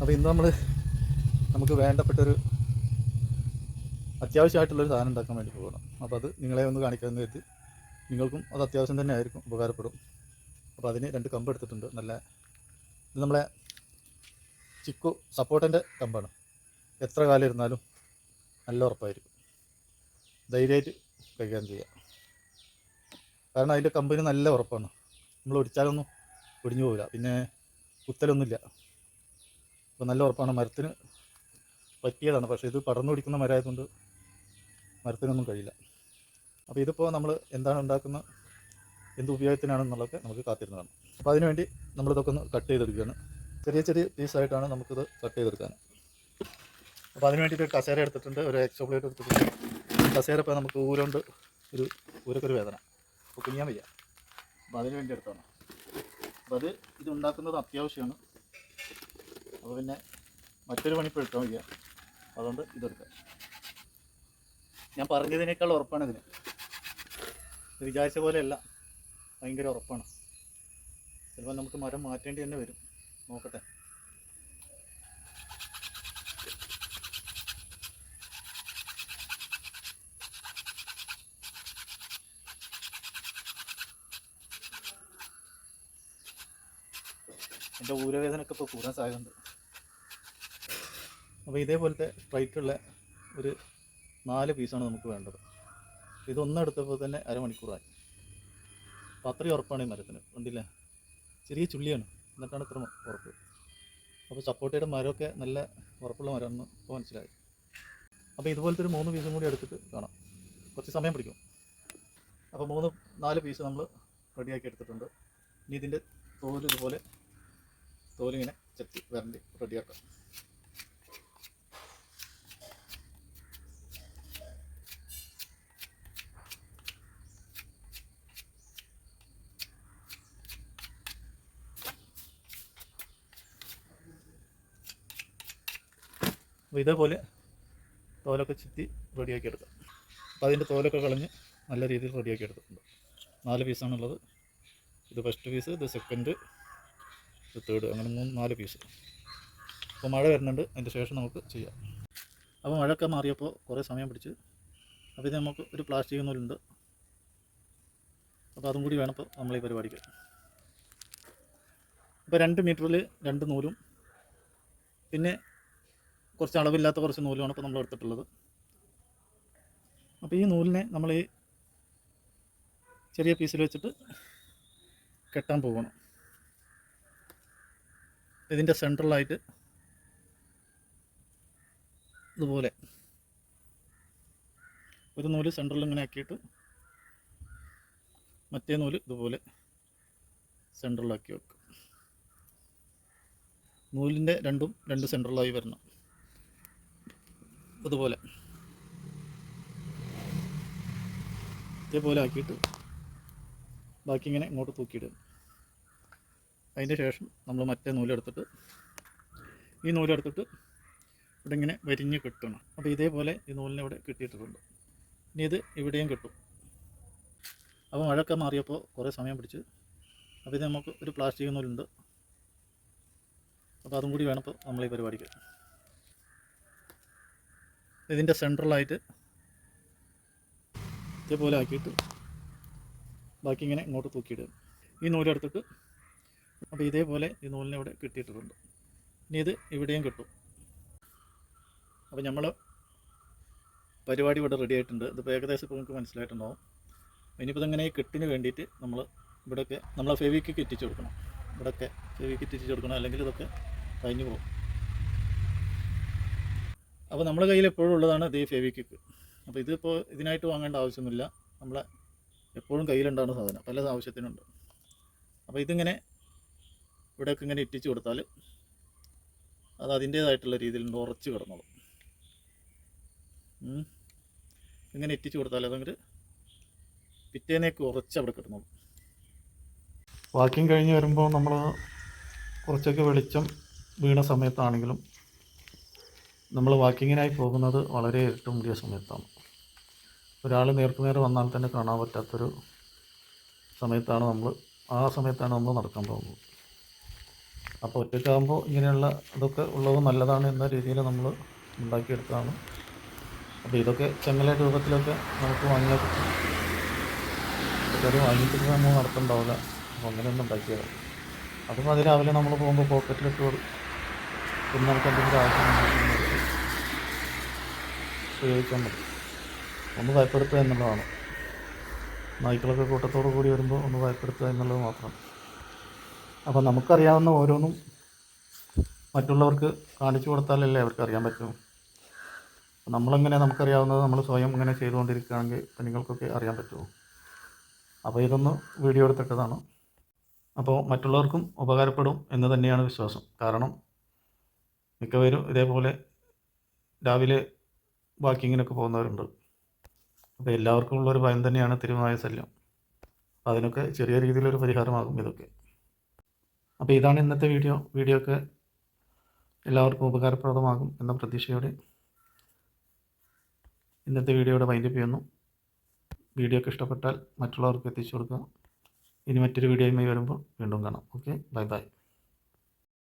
അപ്പോൾ ഇന്ന് നമ്മൾ നമുക്ക് വേണ്ടപ്പെട്ടൊരു അത്യാവശ്യമായിട്ടുള്ളൊരു സാധനം ഉണ്ടാക്കാൻ വേണ്ടി പോകണം അപ്പോൾ അത് നിങ്ങളെ ഒന്ന് കാണിക്കാമെന്ന് കരുതി. നിങ്ങൾക്കും അത് അത്യാവശ്യം തന്നെ ആയിരിക്കും ഉപകാരപ്പെടും. അപ്പോൾ അതിന് രണ്ട് കമ്പ് എടുത്തിട്ടുണ്ട്. നല്ല ഇത് നമ്മളെ ചിക്കു സപ്പോർട്ടിന്റെ കമ്പാണ്. എത്ര കാലം ഇരുന്നാലും നല്ല ഉറപ്പായിരിക്കും. ധൈര്യമായിട്ട് കൈകാര്യം ചെയ്യാം. കാരണം അതിന്റെ കമ്പിന് നല്ല ഉറപ്പാണ്. നമ്മൾ ഒടിച്ചാലൊന്നും ഒടിഞ്ഞു പോകില്ല പിന്നെ കുത്തലൊന്നുമില്ല. അപ്പോൾ നല്ല ഉറപ്പാണ്. മരത്തിന് പറ്റിയതാണ്. പക്ഷേ ഇത് പടർന്നു പിടിക്കുന്ന മരമായതുകൊണ്ട് മരത്തിനൊന്നും കഴിയില്ല. അപ്പോൾ ഇതിപ്പോൾ നമ്മൾ എന്താണ് ഉണ്ടാക്കുന്ന എന്ത് ഉപയോഗത്തിനാണെന്നുള്ളതൊക്കെ നമുക്ക് കാത്തിരുന്നതാണ്. അപ്പോൾ അതിനുവേണ്ടി നമ്മളിതൊക്കെ ഒന്ന് കട്ട് ചെയ്തെടുക്കുകയാണ്. ചെറിയ ചെറിയ പീസായിട്ടാണ് നമുക്കിത് കട്ട് ചെയ്തെടുക്കാൻ. അപ്പോൾ അതിന് വേണ്ടിയിട്ട് കസേര എടുത്തിട്ടുണ്ട്. ഒരു എക്സോ പ്ലേറ്റ് എടുത്തിട്ടുണ്ട്. കസേര ഇപ്പോൾ നമുക്ക് ഊരുണ്ട് ഒരു ഊരക്കൊരു വേദന. അപ്പോൾ കുഞ്ഞാൻ വയ്യ. അപ്പോൾ അതിന് വേണ്ടി എടുത്താണ് അപ്പോൾ അത് ഇത് ഉണ്ടാക്കുന്നത് അത്യാവശ്യമാണ്. അപ്പോൾ പിന്നെ മറ്റൊരു പണി ഇപ്പോൾ എടുക്കാൻ വയ്യ. അതുകൊണ്ട് ഇതെടുക്കാം. ഞാൻ പറഞ്ഞതിനേക്കാൾ ഉറപ്പാണ് ഇതിന്. ഇത് വിചാരിച്ച പോലെയല്ല. ഭയങ്കര ഉറപ്പാണ്. ചിലപ്പോൾ നമുക്ക് മരം മാറ്റേണ്ടി തന്നെ വരും. നോക്കട്ടെ. എന്റെ ഊരവേദനയൊക്കെ ഇപ്പോൾ കൂടാൻ സാധ്യതയുണ്ട്. അപ്പോൾ ഇതേപോലത്തെ സ്ട്രൈറ്റുള്ള ഒരു നാല് പീസാണ് നമുക്ക് വേണ്ടത്. ഇതൊന്നെടുത്തപ്പോൾ തന്നെ അരമണിക്കൂറായി. അപ്പോൾ അത്രയും ഉറപ്പാണ് ഈ മരത്തിന്. കണ്ടില്ലേ? ചെറിയ ചുള്ളിയാണ്. എന്നിട്ടാണ് ഇത്ര ഉറപ്പ്. അപ്പോൾ സപ്പോർട്ടയുടെ മരമൊക്കെ നല്ല ഉറപ്പുള്ള മരമാണെന്ന് ഇപ്പോൾ മനസ്സിലായി. അപ്പോൾ ഇതുപോലത്തെ ഒരു മൂന്ന് പീസും കൂടി എടുത്തിട്ട് കാണാം. കുറച്ച് സമയം പിടിക്കും. അപ്പോൾ മൂന്ന് നാല് പീസ് നമ്മൾ റെഡിയാക്കി എടുത്തിട്ടുണ്ട്. ഇനി ഇതിന്റെ തോൽ ഇതുപോലെ തോലിങ്ങനെ ചെത്തി വരണ്ടി റെഡിയാക്കാം അപ്പോൾ ഇതേപോലെ തോലൊക്കെ ചുറ്റി റെഡിയാക്കി എടുക്കാം. അപ്പോൾ അതിന്റെ തോലൊക്കെ കളഞ്ഞ് നല്ല രീതിയിൽ റെഡിയാക്കി എടുത്തിട്ടുണ്ട്. നാല് പീസാണുള്ളത്. ഇത് ഫസ്റ്റ് പീസ് ഇത് സെക്കൻഡ് ഇത് തേർഡ് അങ്ങനെ മൂന്ന് നാല് പീസ് അപ്പോൾ മഴ വരുന്നുണ്ട്. അതിന്റെ ശേഷം നമുക്ക് ചെയ്യാം. അപ്പോൾ മഴയൊക്കെ മാറിയപ്പോൾ കുറേ സമയം പിടിച്ച് അപ്പോൾ ഇത് നമുക്ക് ഒരു പ്ലാസ്റ്റിക് നൂലുണ്ട് അപ്പോൾ അതും കൂടി വേണം ഇപ്പോൾ നമ്മൾ ഈ പരിപാടിക്ക്. ഇപ്പോൾ രണ്ട് മീറ്ററിൽ രണ്ട് നൂലും. പിന്നെ കുറച്ച് അളവില്ലാത്ത കുറച്ച് നൂലുമാണ് ഇപ്പോൾ നമ്മൾ എടുത്തിട്ടുള്ളത്. അപ്പോൾ ഈ നൂലിനെ നമ്മൾ ഈ ചെറിയ പീസിൽ വെച്ചിട്ട് കെട്ടാൻ പോകണം. ഇതിന്റെ സെൻട്രലായിട്ട് ഇതുപോലെ ഒരു നൂൽ സെൻട്രൽ ഇങ്ങനെ ആക്കിയിട്ട് മറ്റേ നൂൽ ഇതുപോലെ സെൻട്രലാക്കി വെക്കും. നൂലിന്റെ രണ്ടും രണ്ട് സെൻട്രലായി വരണം. ഇതുപോലെ. ഇതേപോലെ ആക്കിയിട്ട് ബാക്കി ഇങ്ങനെ ഇങ്ങോട്ട് തൂക്കിയിടും അതിന്റെ ശേഷം നമ്മൾ മറ്റേ നൂലെടുത്തിട്ട് ഈ നൂലെടുത്തിട്ട് ഇവിടെ ഇങ്ങനെ വരിഞ്ഞ് കെട്ടണം. അപ്പോൾ ഇതേപോലെ ഈ നൂലിനെ ഇവിടെ കിട്ടിയിട്ടുണ്ട് ഇനി ഇത് ഇവിടെയും കിട്ടും. അപ്പോൾ മഴയൊക്കെ മാറിയപ്പോൾ കുറേ സമയം പിടിച്ച് അപ്പോൾ ഇത് നമുക്ക് ഒരു പ്ലാസ്റ്റിക് നൂലുണ്ട്. അപ്പോൾ അതും കൂടി വേണം ഇപ്പോൾ നമ്മൾ ഈ പരിപാടിക്ക് ഇതിന്റെ സെൻട്രലായിട്ട് ഇതേപോലെ ആക്കിയിട്ട് ബാക്കി ഇങ്ങനെ ഇങ്ങോട്ട് തൂക്കിയിടുക. ഈ നൂലെടുത്തിട്ട് അപ്പോൾ ഇതേപോലെ ഈ നൂലിനെ ഇവിടെ കിട്ടിയിട്ടുണ്ട് ഇനി ഇത് ഇവിടെയും കിട്ടും. അപ്പോൾ നമ്മൾ പരിപാടി ഇവിടെ റെഡി ആയിട്ടുണ്ട്. ഇതിപ്പോൾ ഏകദേശം ഇപ്പോൾ നമുക്ക് മനസ്സിലായിട്ടുണ്ടാവും. ഇനിയിപ്പോൾ ഇതങ്ങനെ ഈ കെട്ടിന് വേണ്ടിയിട്ട് നമ്മൾ ഇവിടെയൊക്കെ നമ്മൾ ഫെവിക്ക് എത്തിച്ചു കൊടുക്കണം. ഇവിടെയൊക്കെ ഫെവിക്ക് എത്തിച്ചു കൊടുക്കണം. അല്ലെങ്കിൽ ഇതൊക്കെ കഴിഞ്ഞു പോകും. അപ്പോൾ നമ്മുടെ കയ്യിൽ എപ്പോഴും ഉള്ളതാണ് ഇത് ഈ ഫെവിക്കിക്ക് അപ്പോൾ ഇതിപ്പോൾ ഇതിനായിട്ട് വാങ്ങേണ്ട ആവശ്യമൊന്നുമില്ല. നമ്മളെ എപ്പോഴും കയ്യിലുണ്ടാകുന്ന സാധനം പല ആവശ്യത്തിനുണ്ട്. അപ്പോൾ ഇതിങ്ങനെ ഇവിടെയൊക്കെ ഇങ്ങനെ ഇറ്റിച്ച് കൊടുത്താൽ അത് അതിന്റേതായിട്ടുള്ള രീതിയിൽ ഉറച്ച് കിടന്നോളും. ഇങ്ങനെ ഇറ്റിച്ച് കൊടുത്താൽ അതങ്ങനെ പിറ്റേന്നേക്ക് ഉറച്ച് അവിടെ കിടന്നോളും. വാക്കിംഗ് കഴിഞ്ഞ് വരുമ്പോൾ നമ്മൾ കുറച്ചൊക്കെ വെളിച്ചം വീണ സമയത്താണെങ്കിലും നമ്മൾ വാക്കിങ്ങിനായി പോകുന്നത് വളരെ ഇരുട്ട് മുടിയ സമയത്താണ്. ഒരാൾ നേർക്കുനേരെ വന്നാൽ തന്നെ കാണാൻ പറ്റാത്തൊരു സമയത്താണ് നമ്മൾ ആ സമയത്താണ് നമ്മൾ നടക്കാൻ പോകുന്നത്. അപ്പോൾ ഒറ്റയ്ക്കാകുമ്പോൾ ഇങ്ങനെയുള്ള ഇതൊക്കെ ഉള്ളത് നല്ലതാണ് എന്ന രീതിയിൽ നമ്മൾ ഉണ്ടാക്കിയെടുത്തതാണ്. അപ്പോൾ ഇതൊക്കെ ചെങ്ങല രൂപത്തിലൊക്കെ നമുക്ക് വാങ്ങിയാൽ അത് വാങ്ങിയിട്ട് നമ്മൾ നടത്തുന്നുണ്ടാവില്ല അപ്പോൾ അങ്ങനെയൊന്നും ഉണ്ടാക്കിയത് അതും അതിരാവിലെ നമ്മൾ പോകുമ്പോൾ പോക്കറ്റിലിട്ട് കൊടുക്കും പിന്നെ നമുക്ക് എന്തെങ്കിലും ആവശ്യം ഉപയോഗിക്കാൻ മതി ഒന്ന് ഭയപ്പെടുത്തുക എന്നുള്ളതാണ്. നായ്ക്കളൊക്കെ കൂട്ടത്തോടു കൂടി വരുമ്പോൾ ഒന്ന് ഭയപ്പെടുത്തുക എന്നുള്ളത് മാത്രം. അപ്പോൾ നമുക്കറിയാവുന്ന ഓരോന്നും മറ്റുള്ളവർക്ക് കാണിച്ചു കൊടുത്താലല്ലേ അവർക്ക് അറിയാൻ പറ്റും. നമ്മളെങ്ങനെ നമുക്കറിയാവുന്നത് നമ്മൾ സ്വയം ഇങ്ങനെ ചെയ്തുകൊണ്ടിരിക്കുകയാണെങ്കിൽ നിങ്ങൾക്കൊക്കെ അറിയാൻ പറ്റുമോ അപ്പോൾ ഇതൊന്ന് വീഡിയോ എടുത്തിട്ടതാണ്. അപ്പോൾ മറ്റുള്ളവർക്കും ഉപകാരപ്പെടും എന്ന് തന്നെയാണ് വിശ്വാസം. കാരണം മിക്കവരും ഇതേപോലെ രാവിലെ വാക്കിങ്ങിനൊക്കെ പോകുന്നവരുണ്ട്. അപ്പോൾ എല്ലാവർക്കും ഉള്ളൊരു ഭയം തന്നെയാണ് തിരുനായ ശല്യം. അതിനൊക്കെ ചെറിയ രീതിയിലൊരു പരിഹാരമാകും ഇതൊക്കെ. അപ്പോൾ ഇതാണ് ഇന്നത്തെ വീഡിയോ. വീഡിയോ ഒക്കെ എല്ലാവർക്കും ഉപകാരപ്രദമാകും എന്ന പ്രതീക്ഷയോടെ ഇന്നത്തെ വീഡിയോയുടെ വൈൻഡപ്പ് ചെയ്യുന്നു. വീഡിയോ ഒക്കെ ഇഷ്ടപ്പെട്ടാൽ മറ്റുള്ളവർക്ക് എത്തിച്ചു കൊടുക്കുക. ഇനി മറ്റൊരു വീഡിയോയുമായി വരുമ്പോൾ വീണ്ടും കാണാം. ഓക്കെ? Bye bye.